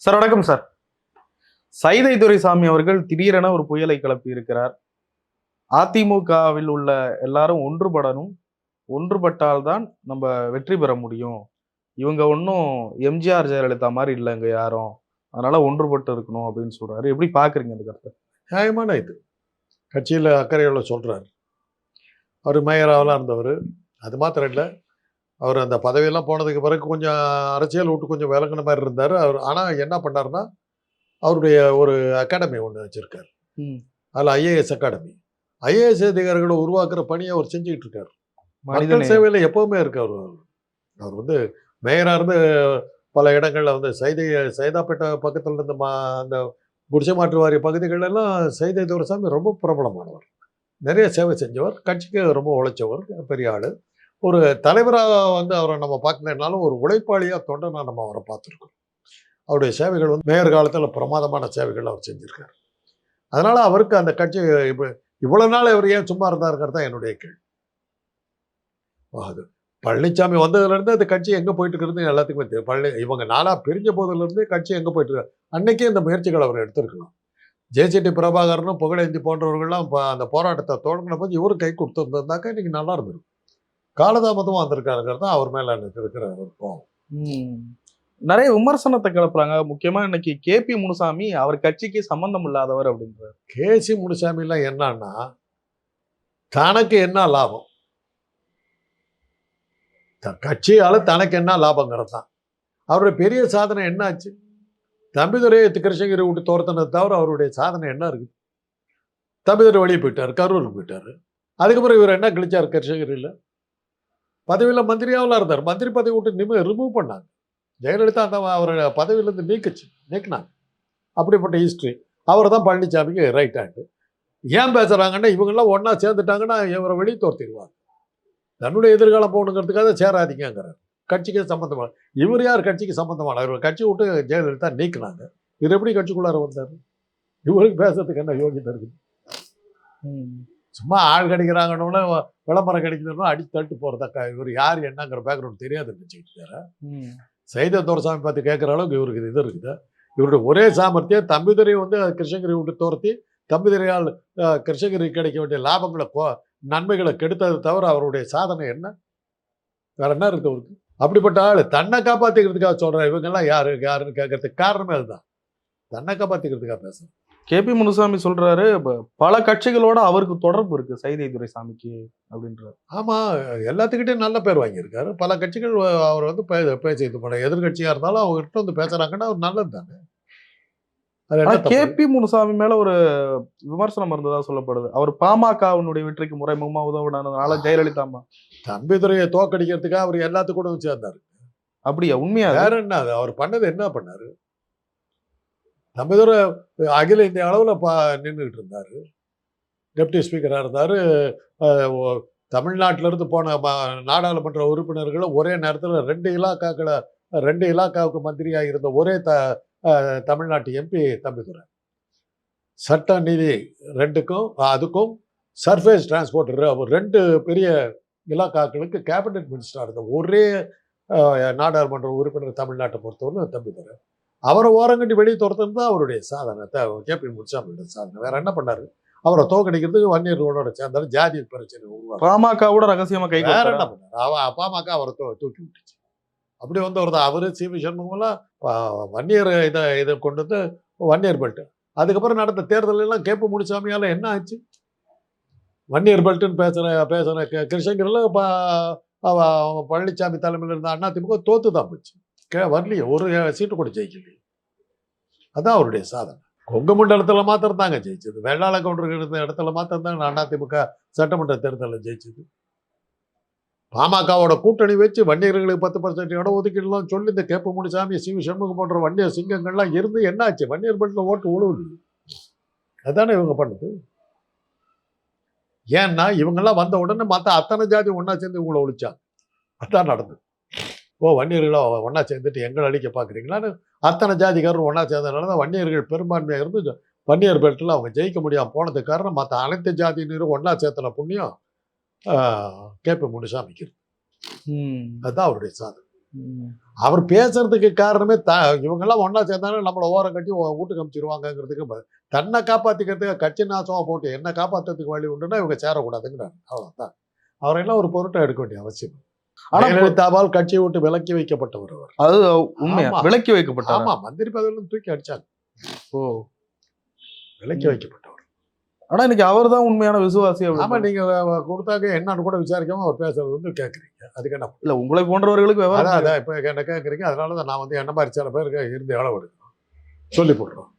Sir வணக்கம் sir. Saidai Duraisamy அவர்கள் திடீரென ஒரு புயலை கிளப்பி இருக்கிறார் அதிமுகவில் உள்ள எல்லாரும் ஒன்றுபடணும் ஒன்றுபட்டால்தான் நம்ம வெற்றி பெற முடியும். இவங்க ஒன்றும் எம்ஜிஆர் ஜெயலலிதா மாதிரி இல்லைங்க யாரும். அதனால ஒன்றுபட்டு இருக்கணும் அப்படின்னு சொல்றாரு. எப்படி பாக்குறீங்க அந்த கருத்தை? நியாயமான இது. கட்சியில் அக்கறையோட சொல்றாரு. அவர் மேயராவெல்லாம் இருந்தவர். அது மாத்திரம் இல்லை அவர் அந்த பதவியெல்லாம் போனதுக்கு பிறகு கொஞ்சம் அரசியல் விட்டு கொஞ்சம் விலகின மாதிரி இருந்தார். அவர் ஆனால் என்ன பண்ணாருன்னா அவருடைய ஒரு அகாடமி ஒன்று வச்சுருக்கார். அதில் ஐஏஎஸ் அகாடமி. ஐஏஎஸ் அதிகாரிகளை உருவாக்குற பணியை அவர் செஞ்சுக்கிட்டு இருக்கார். மக்கள். சேவையில் எப்பவுமே இருக்கார் அவர். அவர் வந்து மேயராக இருந்து பல இடங்களில் வந்து சைதை சைதாப்பேட்டை பக்கத்தில் இருந்த மா அந்த குடிசை மாற்று வாரிய பகுதிகள் எல்லாம் சைதை துரைசாமி ரொம்ப பிரபலமானவர். நிறைய சேவை செஞ்சவர். கட்சிக்கு ரொம்ப உழைச்சவர். பெரிய ஆள். ஒரு தலைவராக வந்து அவரை நம்ம பார்க்கலனாலும் ஒரு உழைப்பாளியாக தொண்டனாக நம்ம அவரை பார்த்துருக்கோம் அவருடைய சேவைகள் வந்து மேயர் காலத்தில் பிரமாதமான சேவைகள் அவர் செஞ்சுருக்கார். அதனால் அவருக்கு அந்த கட்சி இப்போ இவ்வளோ நாள் இவர் ஏன் சும்மா இருந்தாருங்கிறது தான் என்னுடைய கேள்வி. அது பழனிசாமி வந்ததுலேருந்து அந்த கட்சி எங்கே போயிட்டு இருக்கிறது எல்லாத்துக்குமே தெரியும். பழனி இவங்க நாளாக பிரிஞ்ச போதிலிருந்து கட்சி எங்கே போயிட்டு இருக்கு அன்னைக்கே இந்த முயற்சிகள் அவர் எடுத்திருக்கலாம். ஜேசிடி பிரபாகரனும் புகழேந்தி போன்றவர்கள்லாம் இப்போ அந்த போராட்டத்தை தொடங்கின போது இவரும் கை கொடுத்துருந்தாக்கா இன்னைக்கு நல்லா இருந்திருக்கும் காலதாமதமாக வந்திருக்காருங்கிறது தான் அவர் மேலே எனக்கு இருக்கிற ஒரு கோவம் ம். நிறைய விமர்சனத்தை கிளப்புறாங்க. முக்கியமா இன்னைக்கு கே. பி. முனுசாமி அவர் கட்சிக்கு சம்பந்தம் இல்லாதவர் அப்படின்றாரு. கேசி முனுசாமிலாம் என்னன்னா தனக்கு என்ன லாபம்? கட்சியால தனக்கு என்ன லாபங்கிறது தான். அவருடைய பெரிய சாதனை என்னாச்சு? தம்பிதுரை கிருஷ்ணகிரி விட்டு துரத்தினது தவிர அவருடைய சாதனை என்ன இருக்குது தம்பிதுரை வெளியே போயிட்டார் கரூருக்கு போயிட்டார். அதுக்கப்புறம் இவர் என்ன கிழிச்சார் கிருஷ்ணகிரியில் பதவியில் மந்திரியாவில் இருந்தார். மந்திரி பதவி விட்டு நிம ரிமூவ் பண்ணாங்க. ஜெயலலிதா அந்த அவரை பதவியிலேருந்து நீக்குச்சு நீக்கினாங்க. அப்படிப்பட்ட ஹிஸ்ட்ரி அவர் தான் பழனிசாமிக்கு ரைட் ஹேண்டு ஏன் பேசுகிறாங்கன்னா இவங்கெல்லாம் ஒன்றா சேர்ந்துட்டாங்கன்னா இவரை வெளியே தோர்த்திடுவாங்க. தன்னுடைய எதிர்காலம் போகணுங்கிறதுக்காக சேராதிங்கிறார் கட்சிக்கு சம்மந்தமான இவர் யார் கட்சிக்கு சம்மந்தமான இவர் கட்சி விட்டு ஜெயலலிதா நீக்கினாங்க. இவர் எப்படி கட்சிக்குள்ளார வந்தார்? இவருக்கு பேசுறதுக்கு என்ன யோகியம் இருக்குது? சும்மா ஆள் கிடைக்கிறாங்கன்னு விளம்பரம் கிடைக்குதுன்னு அடிச்சு தட்டு போகிறதாக்கா இவர் யார் என்னங்கிற பேக்ரவுண்ட் தெரியாது வச்சுக்கிட்டு ம். சைத துரசாமி பார்த்து கேட்குற அளவுக்கு இவருக்கு இது இருக்குது. இவருடைய ஒரே சாமர்த்தியம் தம்பிதுரை வந்து கிருஷ்ணகிரி விட்டு துரத்தி தம்பிதுரையால் கிருஷ்ணகிரி கிடைக்க வேண்டிய லாபங்களை கோ- நன்மைகளை கெடுத்தது தவிர அவருடைய சாதனை என்ன? வேற என்ன இருக்கு அவருக்கு? அப்படிப்பட்ட ஆள் தன்னை காப்பாத்திக்கிறதுக்காக சொல்ற. இவங்கெல்லாம் யாரு யாருன்னு கேட்கறதுக்கு காரணமே அதுதான். தன்னை காப்பாத்திக்கிறதுக்காக பேசுறேன் கே பி முனுசாமி சொல்றாரு பல கட்சிகளோட அவருக்கு தொடர்பு இருக்கு சைதை துரைசாமிக்கு அப்படின்றாரு. ஆமா எல்லாத்துக்கிட்டையும் நல்ல பேர் வாங்கியிருக்காரு. பல கட்சிகள் அவர் வந்து பேச இது பண்ண எதிர்கட்சியா இருந்தாலும் அவங்ககிட்ட வந்து பேசுறாங்கன்னா அவர் நல்லது தானே? கே? பி முனுசாமி மேல ஒரு விமர்சனம் இருந்ததா சொல்லப்படுது. அவர் பாமகவினுடைய வெற்றிக்கு முறைமுகமா உதவினதுனால ஜெயலலிதா அம்மா தம்பிதுரையை தோக்கடிக்கிறதுக்காக அவர் எல்லாத்துக்கும் கூட சேர்ந்தார். அப்படியா? உண்மையா? வேற என்ன அவர் பண்ணது என்ன பண்ணாரு? தம்பிதுரை அகில இந்திய அளவில் பா நின்றுக்கிட்டு இருந்தார். டெப்டி ஸ்பீக்கராக இருந்தார். தமிழ்நாட்டிலேருந்து போன ம- நாடாளுமன்ற உறுப்பினர்களை ஒரே நேரத்தில் ரெண்டு இலாக்காக்களை ரெண்டு இலாக்காவுக்கு மந்திரியாக இருந்த ஒரே த தமிழ்நாட்டு எம்பி தம்பிதுரை சட்ட நீதி ரெண்டுக்கும் அதுக்கும் சர்ஃபேஸ் டிரான்ஸ்போர்ட் ரெண்டு பெரிய இலாக்காக்களுக்கு கேபினெட் மினிஸ்டராக இருந்த ஒரே நாடாளுமன்ற உறுப்பினர் தமிழ்நாட்டை பொறுத்தவரை தம்பிதுரை அவரை ஓரங்கட்டி வெளியே துரத்துறது தான் அவருடைய சாதனை. கேபி முனுசாமியோட சாதனை. வேற என்ன பண்ணாரு? அவரை தோக்கடிக்கிறதுக்கு வன்னியர்களோட சேர்ந்தாரு. ஜாதி பிரச்சனை உருவாக்கு பாமகவோட ரகசியமா கை வேற? என்ன பண்ணாரு? அவ அப்பாமாக்க அவரை தூக்கி விட்டுச்சு. அப்படி வந்தவர் தான் அவரு சி. வி. சண்முகம்லாம் வன்னியர் இதை இதை கொண்டு வந்து வன்னியர் பெல்ட் அதுக்கப்புறம் நடந்த தேர்தல் எல்லாம் கேப்பு முனுசாமியால என்ன ஆச்சு? வன்னியர் பெல்ட்னு பேசுற பேசுற கி- கிருஷ்ணகிரியில் பழனிசாமி தலைமையில் இருந்த அண்ணா திமுக தோத்து தான் போச்சு. கே வரலையே ஒரு சீட்டு கூட ஜெயிக்கலையே. அதான் அவருடைய சாதனை. கொங்கு மண்டலத்தில் மாத்திரம் தாங்க ஜெயிச்சது. வெள்ளாள கவுண்டர் இருந்த இடத்துல மாத்திரம் தாங்க அதிமுக சட்டமன்ற தேர்தலில் ஜெயிச்சது. பாமகவோட கூட்டணி வச்சு வன்னியர்களுக்கு பத்து பர்சன்ட் இடம் ஒதுக்கிடலாம் சொல்லி இந்த கேப்பமுனி முனிசாமி சி வி சண்முகம் போன்ற வன்னியர் சிங்கங்கள்லாம் இருந்து என்னாச்சு? வன்னியர் பட்டில் ஓட்டு உழுவுது. அதானே இவங்க பண்ணுது? ஏன்னா இவங்கெல்லாம் வந்த உடனே மற்ற அத்தனை ஜாதி ஒன்றா சேர்ந்து இவங்களை ஒழிச்சாங்க. அதான் நடந்தது. ஓ வன்னியர்களா? ஒண்ணா சேர்ந்துட்டு எங்களை அழிக்க பார்க்குறீங்களான்னு? அத்தனை ஜாதிக்காரரும் ஒண்ணா சேர்ந்ததுனால தான் வன்னியர்கள் பெரும்பான்மையாக இருந்து வன்னியர் பெல்ட்டில் அவங்க ஜெயிக்க முடியாமல் போனதுக்கு காரணம் மற்ற அனைத்து ஜாதியினரும் ஒண்ணா சேர்த்தன புண்ணியம் கேபி முனுசாமிக்கு. ம். அதுதான் அவருடைய சாதனை. அவர் பேசுறதுக்கு காரணமே த இவங்கெல்லாம் ஒன்றா சேர்ந்தாலும் நம்மளை ஓரம் கட்டி வீட்டுக்கு அமிச்சிருவாங்கங்கிறதுக்கு ப- தன்னை காப்பாற்றிக்கிறதுக்கு கட்சி நாசமாக போட்டு என்ன காப்பாற்றுறதுக்கு வழி உண்டுன்னா இவங்க சேரக்கூடாதுங்கிறாங்க அவ்வளோதான் அவரெல்லாம் ஒரு பொருட்டை எடுக்க வேண்டிய அவசியம். இல்லை. ஆனா இப்போ- ஜெயலலிதாவால் கட்சியை விட்டு விலக்கி வைக்கப்பட்டவர் அவர் அது உண்மையா. விலக்கி வைக்கப்பட்டார்? ஆமா மந்திரி பதவியிலும் தூக்கி அடிச்சாங்க. ஓ விலக்கி. வைக்கப்பட்டவர். ஆனா இன்னைக்கு அவர் தான் உண்மையான விசுவாசி ஆமா நீங்க கொடுத்தாக்க என்னன்னு கூட விசாரிக்காம அவர் பேசுறது வந்து கேட்குறீங்க அதுக்கு என்ன இல்ல உங்களை போன்றவர்களுக்கு விவரம் அதான் இப்போ என்ன கேட்குறீங்க அதனால தான் நான் வந்து என்ன மாதிரி சில பேருக்கு இருந்து அளவு எடுக்கிறோம் சொல்லி போடுறோம்.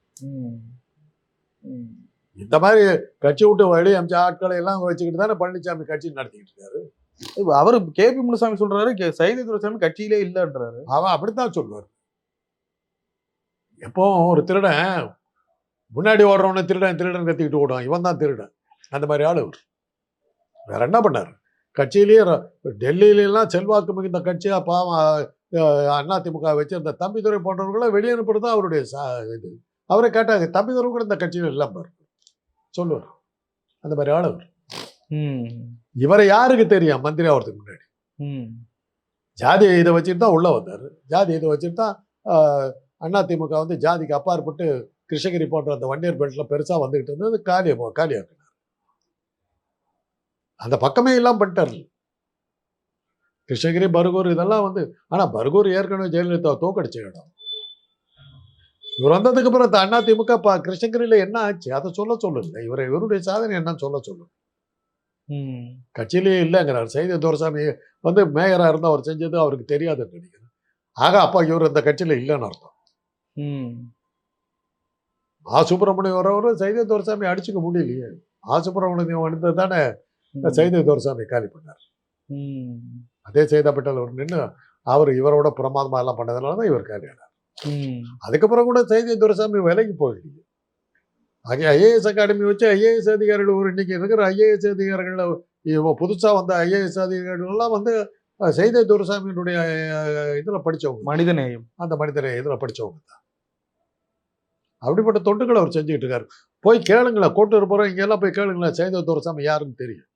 இந்த மாதிரி கட்சி விட்டு வழி அமைச்ச ஆட்களை எல்லாம் வச்சுக்கிட்டு தானே பழனிசாமி கட்சி நடத்திக்கிட்டு இருக்காரு? அவர் கே. பி. முனுசாமி சொல்றாரு கே- சைதை துரைசாமி கட்சியிலே இல்லைன்றாரு. அவன் அப்படித்தான் சொல்லுவார். எப்போ ஒரு திருடன் முன்னாடி ஓடுறவன திருடன் திருடன் கத்திக்கிட்டு ஓடுவான். இவன் தான் திருடன். அந்த மாதிரி ஆளு வேற என்ன பண்ணார்? கட்சியிலேயே டெல்லியிலாம் செல்வாக்கு மிகுந்த கட்சியாக பாவம் அதிமுக வச்சிருந்த தம்பிதுரை போன்றவர்களை வெளியே அனுப்புறது தான் அவருடைய சா இது. அவரை கேட்டாங்க தம்பிதுரை கூட இந்த கட்சியில் இல்லாமல் சொல்லுவார். அந்த மாதிரி ஆளு ம். இவரை யாருக்கு தெரியும்? மந்திரி ஆகிறதுக்கு முன்னாடி. ம். ஜாதி இதை வச்சுட்டு தான் உள்ள வந்தார். ஜாதி இதை வச்சுட்டு தான் ஆஹ், அதிமுக வந்து ஜாதிக்கு அப்பாற்பட்டு கிருஷ்ணகிரி போன்ற அந்த வண்டியர் பெல்ட்ல பெருசா வந்துகிட்டு இருந்தது காலி காலியாக்கினார் அந்த பக்கமே இல்லாம பண்ணிட்டார். கிருஷ்ணகிரி பர்கூர் இதெல்லாம் வந்து ஆனா பர்கூர் ஏற்கனவே ஜெயலலிதா தோக்கடிச்ச இடம். இவர் வந்ததுக்கு அப்புறம் அந்த அதிமுக ப கிருஷ்ணகிரியில என்ன ஆச்சு? அதை சொல்ல சொல்லுங்க. இவர் இவருடைய சாதனை என்னன்னு சொல்ல சொல்லுங்க. கட்சியிலேயே இல்லைங்கிறார். செய்தி துரசாமி வந்து மேயரா இருந்து அவர் செஞ்சது அவருக்கு தெரியாதுன்னு நினைக்கிறேன். ஆக அப்பா இவர் இந்த கட்சியில இல்லைன்னு அர்த்தம். ம். ஆ சுப்பிரமணியம் வரவரும் செய்தி துரசாமி அடிச்சுக்க முடியலையே. ஆ சுப்பிரமணியம் வந்து தானே செய்தி துரசாமி காலி பண்ணார். அதே செய்தப்பட்டால் அவர் நின்று அவர் இவரோட பிரமாதமா எல்லாம் பண்ணதுனால தான் இவர் காலியானார் ம். அதுக்கப்புறம் கூட செய்தி துரசாமி விலைக்கு போயிடலையே ஆகிய ஐஏஎஸ் அகாடமி வச்சு ஐஏஎஸ் அதிகாரிகள் ஒரு இன்னைக்கு இருக்கிற ஐஏஎஸ் அதிகாரிகள் இவ புதுசா வந்த ஐஏஎஸ் அதிகாரிகள் எல்லாம் வந்து செய்தி துரசாமியினுடைய இதுல படிச்சவங்க. மனிதநேயம் அந்த மனிதரை இதுல படிச்சவங்க தான். அப்படிப்பட்ட தொண்டுகளை அவர் செஞ்சுக்கிட்டு இருக்காரு. போய் கேளுங்களேன் கூட்டு இருப்போம் இங்க எல்லாம் போய் கேளுங்களேன் செய்த துரசாமி யாருன்னு தெரியும்.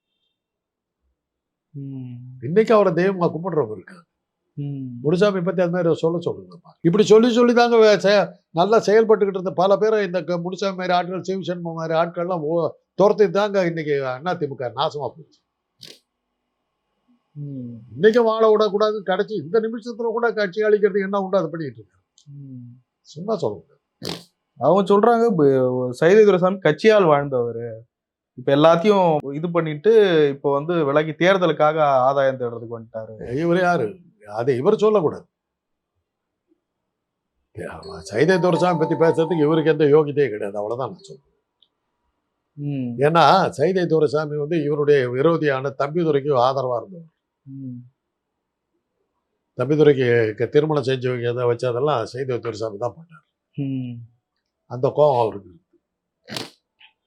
இன்னைக்கு அவரை தெய்வமா கும்பிடுறவங்க இருக்காங்க. முனுசாமி பத்தி அந்த மாதிரி சொல்ல சொல்லுங்கப்பா இப்படி சொல்லி சொல்லி தாங்க நல்லா செயல்பட்டுக்கிட்டு இருந்த பல பேரை இந்த க- முனுசாமி மாதிரி ஆட்கள் சிவசண்முகம் மாதிரி ஆட்கள்லாம் ஓ- துரத்தி தாங்க இன்னைக்கு அதிமுக நாசமா போச்சு. இன்னைக்கு வாழ விடக்கூடாது கடைசி இந்த நிமிஷத்துல கூட கட்சி அழிக்கிறதுக்கு என்ன உண்டு அதை பண்ணிட்டு இருக்காரு. ம். சும்மா சொல்லுங்க. அவங்க சொல்றாங்க சைதை துரைசாமி கட்சியால் வாழ்ந்தவர். இப்ப எல்லாத்தையும் இது பண்ணிட்டு இப்ப வந்து விலகி தேர்தலுக்காக ஆதாயம் தேடுறதுக்கு வந்துட்டாரு. இவர் யாரு? அதை இவர் சொல்லக்கூடாது சைதை துரசாமி பத்தி பேசுறதுக்கு இவருக்கு எந்த யோகியதையும் கிடையாது அவ்வளவுதான் நான் ம். ஏன்னா சைதை துரசாமி வந்து இவருடைய விரோதியான தம்பிதுரைக்கு ஆதரவா இருந்தவர். தம்பிதுரைக்கு திருமணம் செஞ்சு வைக்கிறத வச்சதெல்லாம் சைதை துரசாமி தான் பண்ணார் ம். அந்த கோபம் அவருக்கு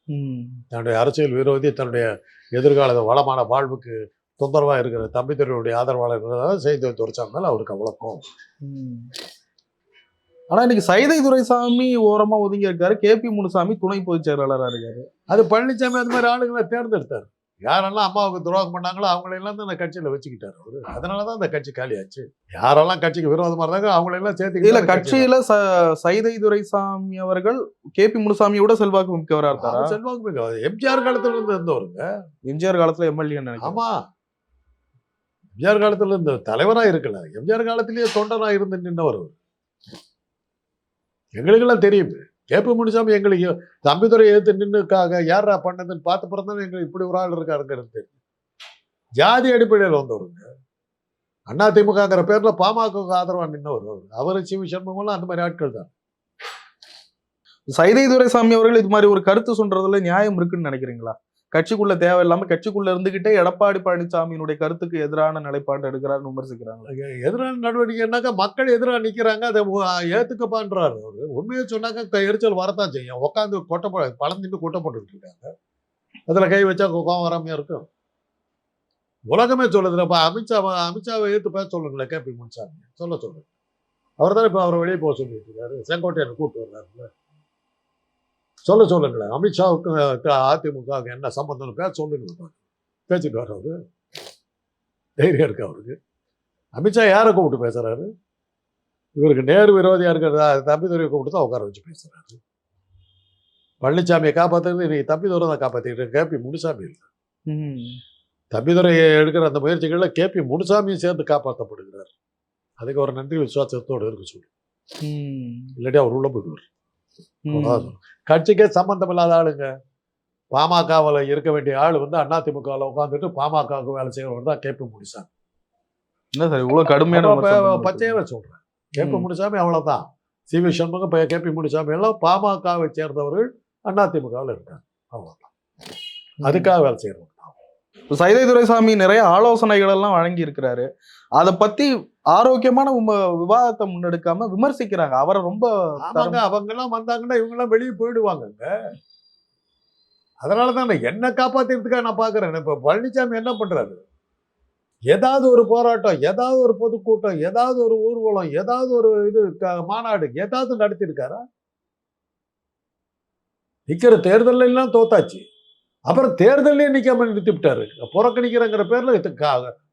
ம். தன்னுடைய அரசியல் விரோதி தன்னுடைய எதிர்கால வளமான வாழ்வுக்கு தொந்தரவா இருக்கிற தம்பிதுரையுடைய ஆதரவாளர் செய்தி துரசாமி மேல அவருக்கு அவ்வளவு கோபம் ம். ஆனா இன்னைக்கு சைதை துரைசாமி ஓரமா ஒதுங்கி இருக்காரு. கே பி முனுசாமி துணை பொதுச் செயலாளரா இருக்காரு. அது பழனிசாமி அந்த மாதிரி ஆளுங்களை தேர்ந்தெடுத்தார். யாரெல்லாம் அம்மாவுக்கு துரோகம் பண்ணாங்களோ அவங்களெல்லாம் தான் அந்த கட்சியில வச்சுக்கிட்டாரு அவரு. அதனாலதான் அந்த கட்சி காலியாச்சு. யாரெல்லாம் கட்சிக்கு விரோதமா இருந்தாங்க அவங்களெல்லாம் சேர்த்து இல்ல கட்சியில ச- சைதை துரைசாமி அவர்கள் கே பி முனுசாமியோட செல்வாக்கு மிக்கவரா இருக்காரா? செல்வாக்கு மிக எம்ஜிஆர் காலத்துல இருந்து இருந்தவருங்க. எம்ஜிஆர் காலத்துல எம்எல்ஏ நினைக்கிறேன். ஆமா. எம்ஜிஆர் காலத்தில் இந்த தலைவராக இருக்கல. எம்ஜிஆர் காலத்திலேயே தொண்டனா இருந்து நின்றவர் எங்களுக்கெல்லாம் தெரியும். கேபி முனிசாமி எங்களுக்கு தம்பிதுரை எதிர்த்து நின்னுக்காக யாரா பண்ணதுன்னு பார்த்து பிறந்தாலும் எங்களுக்கு இப்படி ஒரு ஆள் இருக்காருங்கிறது தெரியும். ஜாதி அடிப்படையில் வந்தவருங்க. அண்ணா திமுகங்கிற பேரில் பாமகவுக்கு ஆதரவாக நின்னவர் அவர். அவரு சிவ சண்முகம்லாம் அந்த மாதிரி ஆட்கள் தான். சைதை துரைசாமி அவர்கள் இது மாதிரி ஒரு கருத்து சொல்றதுல நியாயம் இருக்குன்னு நினைக்கிறீங்களா? கட்சிக்குள்ள தேவையில்லாம கட்சிக்குள்ள இருந்துகிட்டே எடப்பாடி பழனிசாமியினுடைய கருத்துக்கு எதிரான நிலைப்பாடு எடுக்கிறாருன்னு விமர்சிக்கிறாங்க. எதிரான நடவடிக்கைனாக்கா மக்கள் எதிராக நிக்கிறாங்க அதை ஏத்துக்கப்பான்றாரு அவரு. உண்மையை சொன்னாக்க க- எரிச்சல் வரத்தான் செய்யும். உட்காந்து கொட்டை ப- பழம் கொட்டை இருக்காங்க. அதுல கை வச்சா கோபம் கோவம் வராமையா இருக்கும். உலகமே சொல்லுதுல இப்போ அமித்ஷா அமித்ஷாவை ஏத்து பேச சொல்லுங்களேன் கேபி முன்சாமி. சொல்ல சொல்லுங்க. அவர் தான் இப்போ அவரை வெளியே போக சொல்லிட்டு இருக்காரு. செங்கோட்டையனை கூப்பிட்டு வர்றாருல சொல்ல சொல்லுங்களேன் அமித்ஷாவுக்கு அதிமுகவுக்கு என்ன சம்பந்தம்னு பேச சொல்லுங்க பேசிட்டு வர்றவரு தைரியம் இருக்கு அவருக்கு. அமித்ஷா யாரை கூப்பிட்டு பேசுறாரு? இவருக்கு நேரு விரோதியா இருக்கிற தம்பிதுரையை கூப்பிட்டு தான் உட்கார வச்சு பேசுறாரு. பழனிசாமியை காப்பாத்துறது இன்னைக்கு தம்பிதுரை தான் காப்பாத்திட்டு கேபி முனுசாமி இல்லை. ம். தம்பிதுரையை எடுக்கிற அந்த முயற்சிகளில் கேபி முனுசாமியும் சேர்ந்து காப்பாற்றப்படுகிறார் அதுக்கு ஒரு நன்றி விசுவாசத்தோடு இருக்க சொல்லு. இல்லாட்டி அவர் உள்ள போயிடுவார். கட்சிக்கே சம்பந்தம் இல்லாத ஆளுங்க. பாமகவில் இருக்க வேண்டிய ஆள் வந்து அதிமுகவில் உட்காந்துட்டு பாமகவுக்கு வேலை செய்யறவர் தான் கேபி முனுசாமி. என்ன சார் இவ்வளவு கடுமையான? பச்சையாவே சொல்றேன். கேபி ம். முனுசாமி அவ்வளவுதான். சி வி சண்முகம் இப்ப கேபி முனுசாமி எல்லாம் பாமகவை சேர்ந்தவர்கள் அதிமுகவில் இருக்காங்க. அவ்வளவுதான். அதுக்காக வேலை. இப்ப சைதை துரைசாமி நிறைய ஆலோசனைகள் எல்லாம் வழங்கி இருக்கிறாரு அதை பத்தி ஆரோக்கியமான விவாதத்தை முன்னெடுக்காம விமர்சிக்கிறாங்க. அவரை ரொம்ப ஆமாங்க. அவங்க எல்லாம் வந்தாங்கன்னா இவங்க எல்லாம் வெளியே போயிடுவாங்கங்க. அதனால தான் என்ன காப்பாத்துறதுக்காக நான் பாக்குறேன். இப்ப பழனிசாமி என்ன பண்றாரு? ஏதாவது ஒரு போராட்டம் ஏதாவது ஒரு பொதுக்கூட்டம் ஏதாவது ஒரு ஊர்வலம் ஏதாவது ஒரு இது மாநாடு ஏதாவது நடத்தியிருக்காரா? நிக்கிற தேர்தல்ல எல்லாம் தோத்தாச்சு. அப்புறம் தேர்தலே நிற்காம நிறுத்தி விட்டாரு. புறக்கணிக்கிறங்கிற பேரில்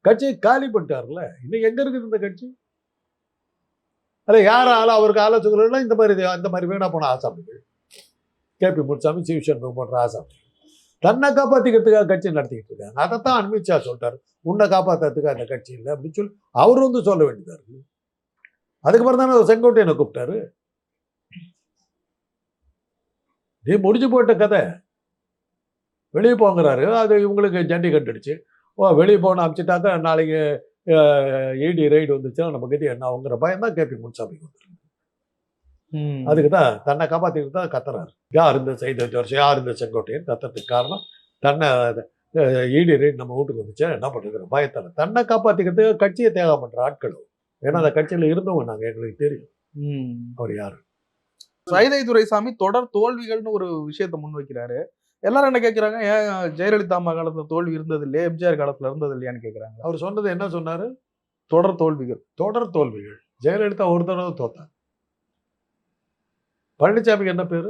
கட்சியை காலி பண்ணிட்டாருல்ல. இன்னைக்கு எங்கே இருக்குது இந்த கட்சி? அதை யார் ஆள அவருக்கு ஆலோசகர்கள் இந்த மாதிரி இந்த மாதிரி வீணா போன ஆசாமிகள். கேபி முனுசாமி சிவசண்முகம் போன்ற ஆசாமிகள். தன்னை காப்பாற்றிக்கிறதுக்காக கட்சி நடத்திக்கிட்டு இருக்காங்க. அதை தான் அமித்ஷா சொல்கிறார் உன்னை காப்பாத்துறதுக்கு அந்த கட்சி இல்லை அப்படின்னு சொல்லி அவர் வந்து சொல்ல வேண்டியதாக இருக்கு. அதுக்கப்புறம் தானே அவர் செங்கோட்டையனை கூப்பிட்டாரு. நீ முடிஞ்சு போயிட்ட கதை. வெளியே போங்கிறாரு. அது இவங்களுக்கு ஜண்டி கண்டுடுச்சு ஓ வெளியே போன அமிச்சிட்டாக்க நாளைக்கு இடி ரைடு வந்துச்சுன்னா நம்ம கட்டி என்ன ஆகுங்கிற பயம் தான் கேபி முன்சாமிக்கு வந்துருக்கு ம். அதுக்கு தான் தன்னை காப்பாற்றிக்கிட்டு தான் கத்துறாரு. யார் இந்த செய்த வருஷம் யார் இந்த செங்கோட்டையன் கத்துறதுக்கு காரணம்? தன்னை ஈடி ரைட் நம்ம வீட்டுக்கு வந்துச்சா? என்ன பண்ணுறது பயத்தில் தன்னை காப்பாற்றிக்கிறதுக்கு கட்சியை தேவை பண்ணுற ஆட்கள் ஏன்னா அந்த கட்சியில் இருந்தவங்க நாங்கள் எங்களுக்கு தெரியும். ம். அவர் யார்? சைதை துரைசாமி தொடர் தோல்விகள்னு ஒரு விஷயத்தை முன்வைக்கிறாரு. எல்லாரும் என்ன கேட்குறாங்க ஏன் ஜெயலலிதா அம்மா காலத்தில் தோல்வி இருந்தது இல்லையா எம்ஜிஆர் காலத்தில் இருந்தது இல்லையான்னு கேட்குறாங்க அவர் சொன்னது என்ன சொன்னார்? தொடர் தோல்விகள். தொடர் தோல்விகள். ஜெயலலிதா ஒரு தடவை தோத்தார். பழனிசாமிக்கு என்ன பேர்?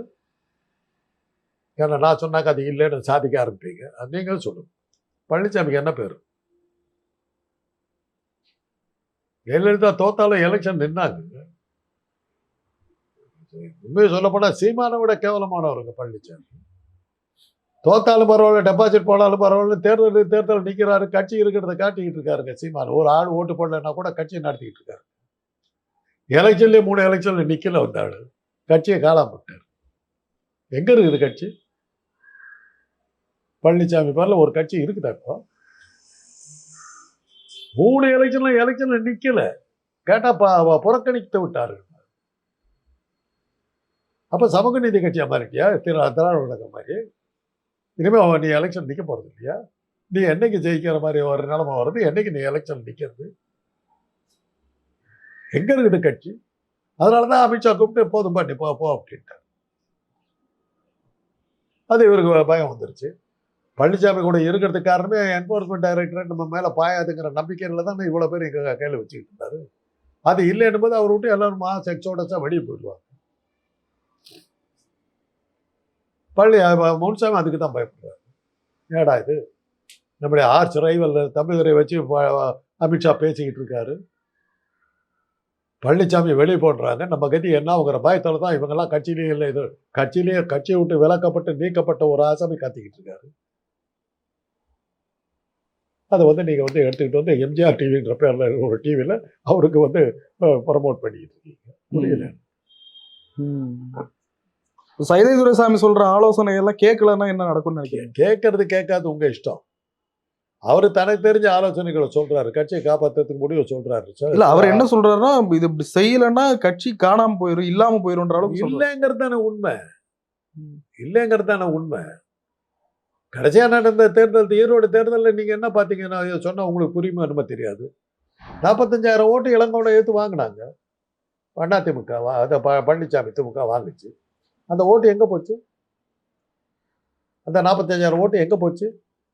ஏன்னா நான் சொன்னாக்க அது இல்லைன்னு சாதிக்க ஆரம்பிப்பீங்க. அது நீங்களும் சொல்லுங்க. பழனிசாமிக்கு என்ன பேர்? ஜெயலலிதா தோத்தாலும் எலெக்ஷன் நின்னாங்க. உண்மையை சொல்லப்போனால் சீமானை விட கேவலமானவருங்க பழனிசாமி தோத்தாலும் பரவாயில்ல டெபாசிட் போனாலும் பரவாயில்ல தேர்தல் தேர்தல் நிற்கிறாரு கட்சி இருக்கிறத காட்டிக்கிட்டு இருக்காருங்க சீமான். ஒரு ஆள் ஓட்டு போடலைன்னா கூட கட்சியை நடத்திக்கிட்டு இருக்காரு. எலெக்ஷன்லேயே மூணு எலெக்ஷனில் நிற்கல வந்த கட்சியை காலாம எங்கே இருக்குது கட்சி? பழனிசாமி பேர்ல ஒரு கட்சி இருக்குதா இப்போ? மூணு எலெக்ஷன்ல எலெக்ஷன்ல நிக்கல. கேட்டா புறக்கணித்து விட்டாரு. அப்ப சமூக நீதி கட்சியா மாறிட்டியா? திரு திராவிட மாதிரி இனிமேல் அவன் நீ எலெக்ஷன் நிற்க போகிறது இல்லையா? நீ என்னைக்கு ஜெயிக்கிற மாதிரி ஒரு நிலமை வருது என்னைக்கு நீ எலெக்ஷன் நிற்கிறது எங்கே இருக்குது கட்சி? அதனாலதான் அமித்ஷா கூப்பிட்டு போதும் பாட்டி போ போ அப்படின்ட்டார். அது இவருக்கு பயம் வந்துருச்சு. பழனிசாமி கூட இருக்கிறதுக்கு காரணமே என்ஃபோர்ஸ்மெண்ட் டைரக்டரேட் நம்ம மேலே பாயாதுங்கிற நம்பிக்கையில் தான் இவ்வளோ பேர் எங்கள் கையில் வச்சுக்கிட்டு இருந்தாரு. அது இல்லைன்னும் போது அவர் விட்டு எல்லாரும் மா எக்ஸோடஸா வெளியே போயிடுவாங்க. பள்ளி அஹ், அதுக்கு தான் பயப்படுறாரு. ஏடா இது? நம்முடைய ஆர்ச் ரைவல் தமிழரை வச்சு ப- அமித்ஷா பேசிக்கிட்டு இருக்காரு. பழனிசாமி வெளியே போடுறாங்க நம்ம கதி என்னங்கிற பயத்தில் தான் இவங்கெல்லாம் கட்சியிலேயே இல்லை. இது கட்சியிலேயே கட்சியை விட்டு விலக்கப்பட்டு நீக்கப்பட்ட ஒரு ஆசாமி கத்திக்கிட்டு இருக்காரு. அதை வந்து நீங்கள் வந்து எடுத்துக்கிட்டு வந்து எம்ஜிஆர் டிவின்ற பேரில் ஒரு டிவியில் அவருக்கு வந்து ப்ரமோட் பண்ணிக்கிட்டு இருக்கீங்க. புரியல? சைதை துரைசாமி சொல்ற ஆலோசனை எல்லாம் கேட்கலன்னா என்ன நடக்கும்னு நினைக்கிறேன் கேட்கறது கேட்காது உங்க இஷ்டம். அவரு தனக்கு தெரிஞ்ச ஆலோசனைகளை சொல்றாரு. கட்சியை காப்பாத்துறதுக்கு முடிவு சொல்றாரு. இல்ல அவர் என்ன சொல்றாருன்னா இது இப்படி செய்யலைன்னா கட்சி காணாம போயிரும் இல்லாம போயிரும்ன்ற அளவுக்கு. இல்லைங்கிறது தானே உண்மை. இல்லைங்கிறது தானே உண்மை. கடைசியா நடந்த தேர்தல் ஈரோடு தேர்தலில் நீங்க என்ன இதை சொன்னா உங்களுக்கு புரியுமா என்னமோ தெரியாது. நாற்பத்தஞ்சாயிரம் ஓட்டு இளங்கோட ஏத்து வாங்கினாங்க. அதிமுக வா அதை பழனிசாமி திமுக வாங்குச்சு. அந்த ஓட்டு எங்கே போச்சு? அந்த நாற்பத்தஞ்சாயிரம் ஓட்டு எங்கே போச்சு?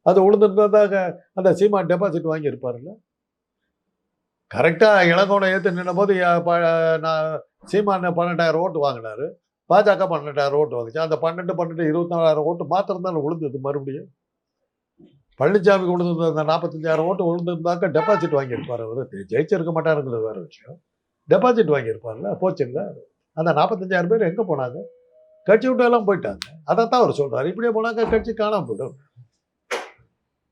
அது உளுந்துருந்ததாக அந்த சீமான் டெபாசிட் வாங்கியிருப்பார்ல கரெக்டாக இளங்கோனை ஏற்று நின்னபோது நான் சீமான பன்னெண்டாயிரம் ஓட்டு வாங்கினாரு. பாஜக பன்னெண்டாயிரம் ஓட்டு வாங்குச்சு. அந்த பன்னெண்டு பன்னெண்டு இருபத்தி நாலாயிரம் ஓட்டு மாத்திரம் தான் உளுந்தது மறுபடியும்? பழனிசாமி கொண்டு அந்த நாற்பத்தஞ்சாயிரம் ஓட்டு விழுந்திருந்தாக்க டெபாசிட் வாங்கியிருப்பார் அவர். ஜெயிச்சிருக்க மாட்டாருங்கிறது வேறு விஷயம். டெபாசிட் வாங்கியிருப்பார்ல போச்சுல்ல? அந்த நாற்பத்தஞ்சாயிரம் பேர் எங்கே போனாங்க? கட்சி விட்டு எல்லாம் போயிட்டாங்க. அதைத்தான் அவர் சொல்கிறார் இப்படியே போனாக்க கட்சி காணாமல் போயிடும்.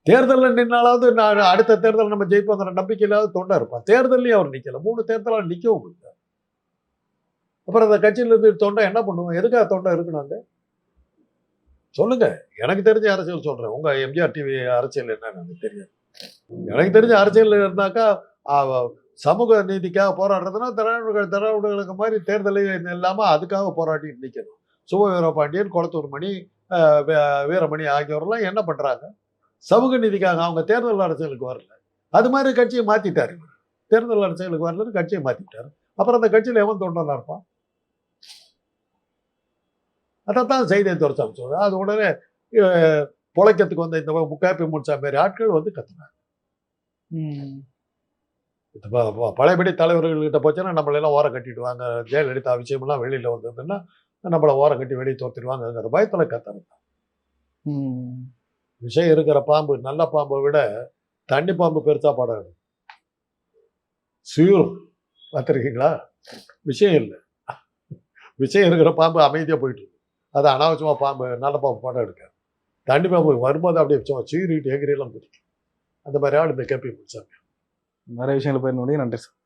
தேர்தலில் நின்னாலாவது நான் அடுத்த தேர்தல் நம்ம ஜெயிப்போங்கிற நம்பிக்கையிலாவது தொண்டை இருப்பான். தேர்தலையும் அவர் நிற்கலை மூணு தேர்தலாக நிற்கவும் இல்லை அப்புறம் அந்த கட்சியிலேருந்து தொண்டை என்ன பண்ணுவோம்? எதுக்காக தொண்டை இருக்கணுங்க சொல்லுங்க. எனக்கு தெரிஞ்ச அரசியல் சொல்கிறேன் உங்கள் எம்ஜிஆர் டிவி அரசியல் என்னன்னு எனக்கு தெரியாது. எனக்கு தெரிஞ்ச அரசியல் இருந்தாக்கா சமூக நீதிக்காக போராடுறதுன்னா திராவிட திராவிடர்களுக்கு மாதிரி தேர்தலே இல்லாமல் அதுக்காக போராடிட்டு நிற்கணும் சுப வீரபாண்டியன் குளத்தூர் மணி வீரமணி ஆகியோரெல்லாம் என்ன பண்றாங்க? சமூக நீதிக்காக அவங்க தேர்தல் அரசியலுக்கு வரல. அது மாதிரி கட்சியை இவர். தேர்தல் அரசியலுக்கு வரலன்னு கட்சியை மாத்திட்டாரு. அப்புறம் அந்த கட்சியில எவன் தொண்டனா இருப்பான். அதைத்தான் செய்தியை துரத்தாம சொல்றேன் அது உடனே பொழைக்கிறதுக்கு வந்த இந்த முக்காப்பி முன்சா மாரி ஆட்கள் வந்து கத்துனாங்க பழையபடி தலைவர்கள்கிட்ட போச்சுன்னா நம்மள எல்லாம் ஓரம் கட்டிடுவாங்க. ஜெயலலிதா விஷயமெல்லாம் வெளியில வந்ததுன்னா நம்மளை ஓரம் கட்டி வெளியே தோத்துடுவாங்கங்கிற பயத்தில் கத்துறது விஷயம் இருக்கிற பாம்பு நல்ல பாம்பை விட தண்ணி பாம்பு பெருசா படம் எடுக்கும் பார்த்துருக்கீங்களா? விஷயம் இல்லை. விஷயம் இருக்கிற பாம்பு அமைதியாக போயிட்டு இருக்கு. அது அனாவசியமாக பாம்பு நல்ல பாம்பு படம் எடுக்காது. தண்ணி பாம்பு வரும்போது அப்படியே சும்மா சீரிட்டு எகிரியெல்லாம் குதிக்கும். அந்த மாதிரி ஆள் இந்த கேபி முடிச்சாங்க. நிறைய விஷயங்களை போயிருந்தோடய நன்றி சார்.